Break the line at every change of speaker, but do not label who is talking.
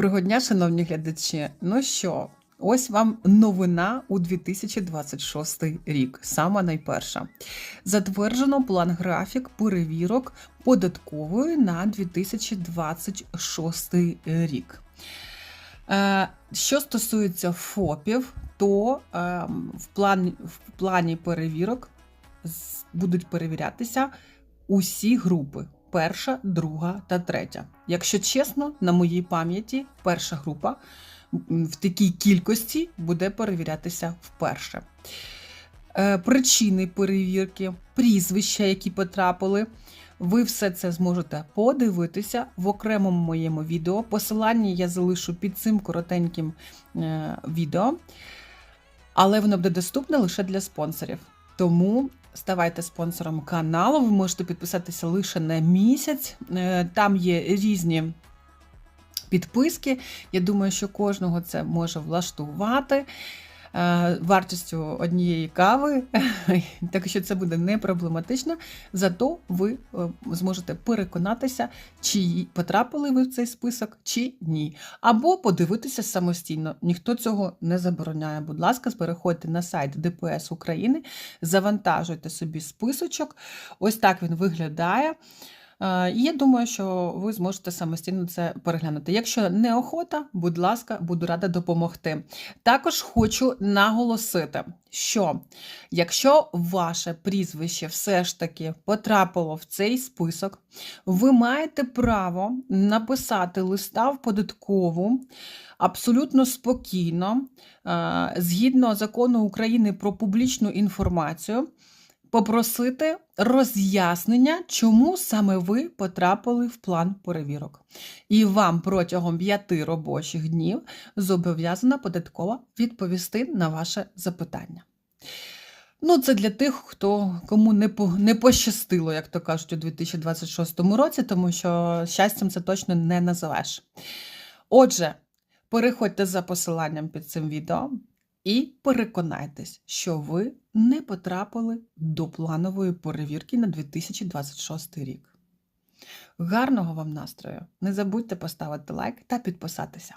Доброго дня, шановні глядачі. Ну що, ось вам новина у 2026 рік. Сама найперша. Затверджено план графік перевірок податкової на 2026 рік. Е, Що стосується ФОПів, то е, в плані, в плані перевірок будуть перевірятися усі групи: перша, друга та третя. Якщо чесно, на моїй пам'яті перша група в такій кількості буде перевірятися вперше. Е, Причини перевірки, прізвища, які потрапили. Ви все це зможете подивитися в окремому моєму відео. Посилання я залишу під цим коротеньким е, відео, але воно буде доступне лише для спонсорів. Тому ставайте спонсором каналу. Ви можете підписатися лише на місяць. Е, Там є різні підписки. Я думаю, що кожного це може влаштувати. Е, Вартістю однієї кави, так що це буде не проблематично. Зато ви е, зможете переконатися, чи потрапили ви в цей список, чи ні. Або подивитися самостійно. Ніхто цього не забороняє. Будь ласка, переходьте на сайт ДПС України, завантажуйте собі списочок. Ось так він виглядає. Е, І я думаю, що ви зможете самостійно це переглянути. Якщо неохота, будь ласка, буду рада допомогти. Також хочу наголосити, що якщо ваше прізвище все ж таки потрапило в цей список, ви маєте право написати листа в податкову абсолютно спокійно, е, згідно закону України про публічну інформацію попросити роз'яснення, чому саме ви потрапили в план перевірок. І вам протягом п'яти робочих днів зобов'язана податкова відповісти на ваше запитання. Ну, це для тих, хто кому не по, не пощастило, як то кажуть, у 2026 році, тому що щастям це точно не називеш. Отже, переходьте за посиланням під цим відео і переконайтесь, що ви не потрапили до планової перевірки на 2026 рік. Гарного вам настрою! Не забудьте поставити лайк та підписатися.